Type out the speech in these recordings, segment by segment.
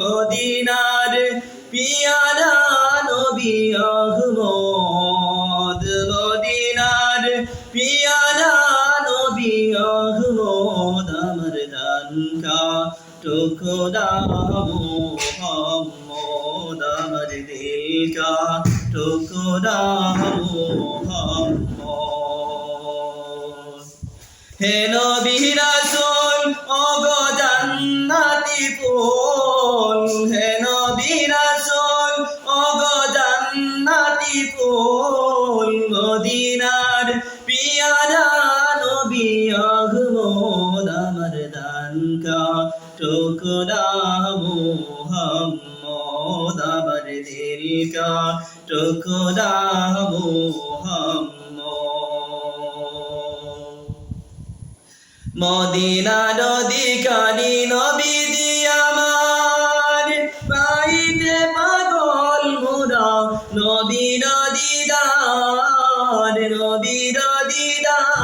মদিনার পিয়ারা নবী আহমদ, মদিনার পিয়ারা নবী আহমদ, আমার দানকা টুকরা মোহাম্মদ, আমার দিল का টুকরা হে নবী রাসূল, ওগো জান্নাতি ফুল। হে নবী রাসূল, ওগো জান্নাতি ফুল। মদিনার পিয়ারা নবী আহমদ আমার দানকা টুকরা মোহাম্মদ আমার দিল মোহাম্মদ। মদিনা নদীকানি নবী আমার। পাইতে পাগল মোরা নবী নদীদার নবী নদীদার।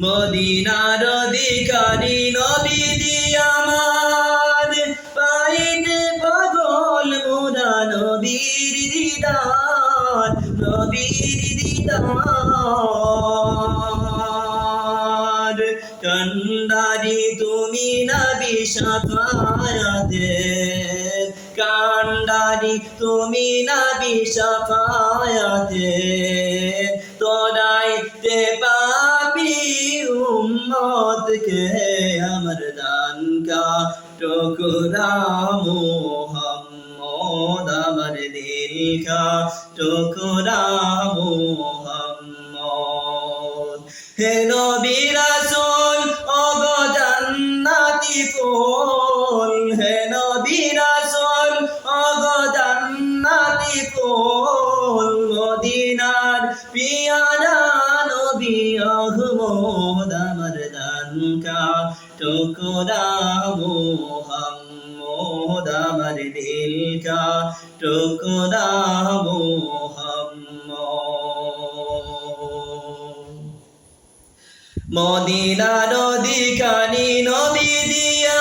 মদিনার অধিকারী নবী আমার দিদার কন্দারি তুমি নবী সাফায়াতে কান্ডারি তুমি নবী সাফায়াতে তোরাইতে পাবি উম্মতকে আমার দান কা টুকরা মোহাম্মদ আমার কা টুকরা মোহাম্মদ। হে ওগো ফুল। হে নবী আমার দিল কা টুকরা মোহাম্মদ মদিনার অধিকারী নবী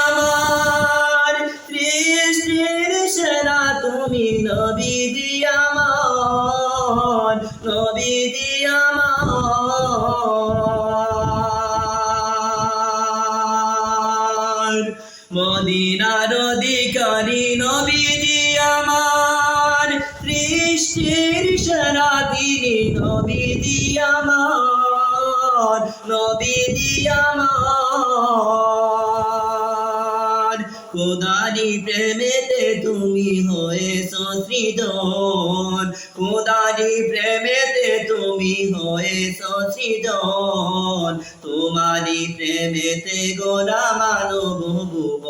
আমার, সৃষ্টির সেরা তুমি নবী আমার। নবী আমার সৃষ্টির সেরা তিনি নবী আমার নবী আমার খোদারি প্রেমেতে তুমি হয়েছ সৃজন, খোদারি প্রেমেতে তুমি হয়েছ সৃজন। তোমারি প্রেমেতে গোরা মানব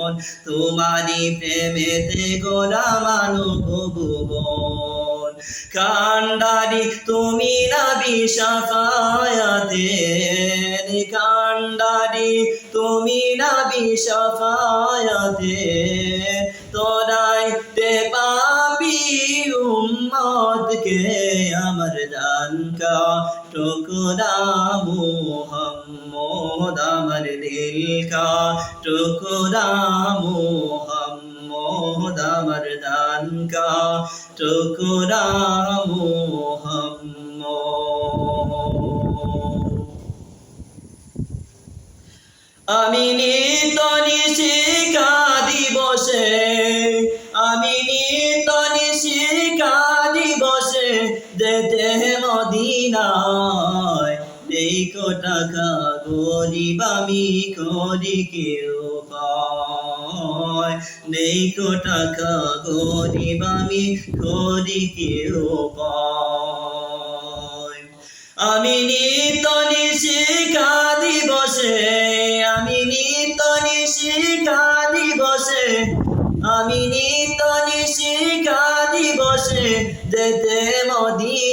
ভুবন তোমারি প্রেমেতে গোরা মানব ভুবন কান্ডারি, তুমি না বিষাফায়াতে কান্ডারি, তুমি না বিষাফায়াতে তোরাই তে পাবি উম্মতকে আমার দানকা টুকরা মোহাম্মদ আমার দিল কা টুকরা মোহাম্মদ আমার দানকা টুকরা মোহাম্মদ আমি নিত নিশিকা দিবসে, আমি নিত নিশিকা যেতে মদিনায়। নেই কো টাকা গরিব আমি করি কেউ নেই কো টাকা গরিব আমি করি কেউ আমি নিত নিশিকা দিবসে, আমি নিত নিশিকা দিবসে, আমি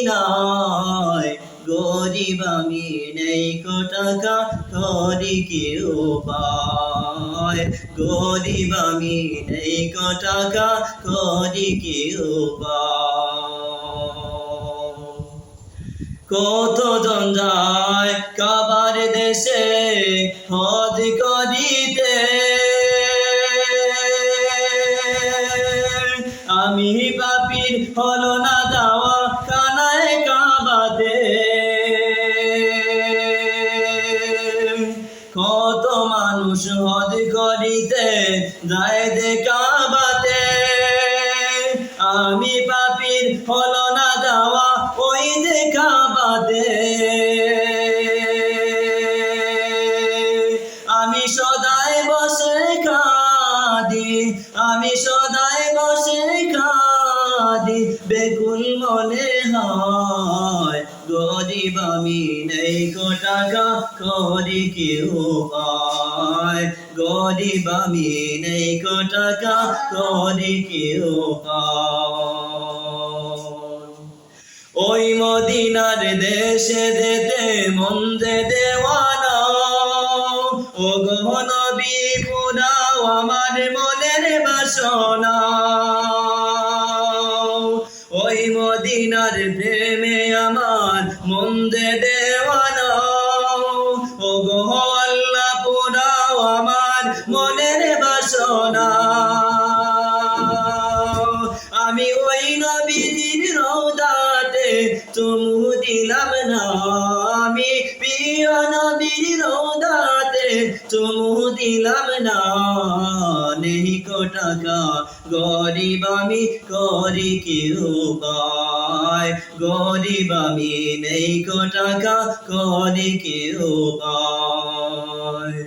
মদিনায় গরিব আমি নেই টাকা করি কেউ পায়। গরিব আমি নেই টাকা করি কি উপায় কত জন যায় কাবার দেশে, হজ করিতে। আমি পাপির হলো না আমি পাপির হলো না যাওয়া ওই যে কাবাতে বেকুল মনে হয়, গরিব আমি নেই কো টাকা, করি কি উপায় গরিব আমি নেই কো টাকা, করি কি উপায় ওই মদিনার দেশে যেতে মন যে দেওয়ানা ও গহনবী পুরাও আমার মনের বাসনা। মদিনার প্রেমে আমার মন যে দেওয়ানা। ও গহ আল্লাহ পুরাও আমার মনের বাসনা। আমি ওই নবীজির রৌদাতে চুমু দিলাম না। আমি প্রিয় নবীর রৌদাতে চুমু দিলাম না। নেই কো টাকা, গরিব আমি করি কি উপায় গরিব আমি নেই কো টাকা, করি কেউ উপায়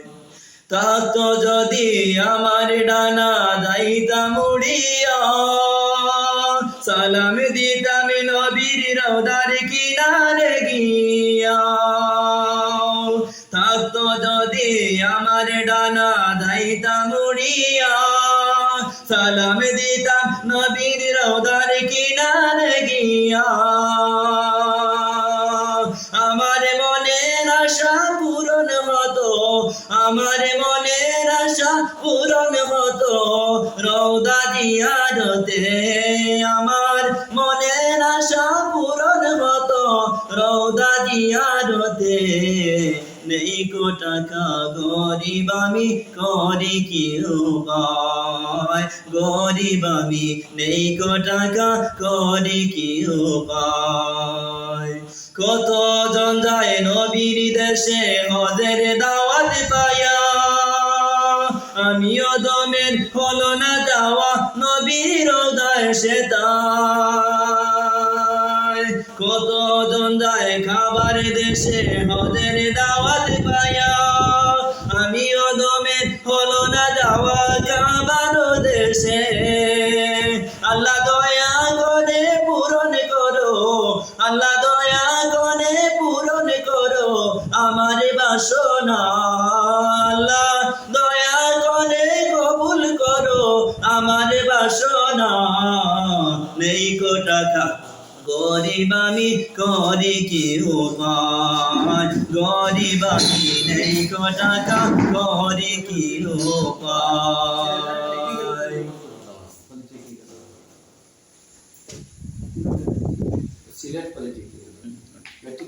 থাকতো যদি আমার ডানা দায়িতা মুড়িয়া, সালাম দিতাম নবীর রোদার কিনারে গিয়া। আমার ডানা যাইতাম উড়িয়া সালাম দিতাম নবীর রৌদার কিনারে গিয়া আমার মনের আশা পূরণ হতো আমার মনের আশা পূরণ হতো রৌদা দিয়ারতে আমার মনের আশা পূরণ হতো রৌদা দিয়ারতে নেই কো টাকা গরিব আমি করি কি উপায় গরিব আমি নেই কো টাকা করি কি উপায় কত জন যায় নবীর দেশে হজের দাওয়াত পায়া, আমিও দমের হলো না যাওয়া নবীর দেশে তাই কত জন যায় খাবার দেশে? হজের দাওয়াত পায়া। আমিও দমের হলো না যাওয়া খাবার দেশে। আল্লাহ দয়া করে পূরণ করো। আল্লাহ দয়া করে পূরণ করো আমার বাসনা। আল্লাহ দয়া করে কবুল করো আমার বাসনা। নেই কো টাকা গরিব আমি করি কি উপায় গরিব আমি নেই কো টাকা, করি কি উপায় সিলেট পলিটিক্স।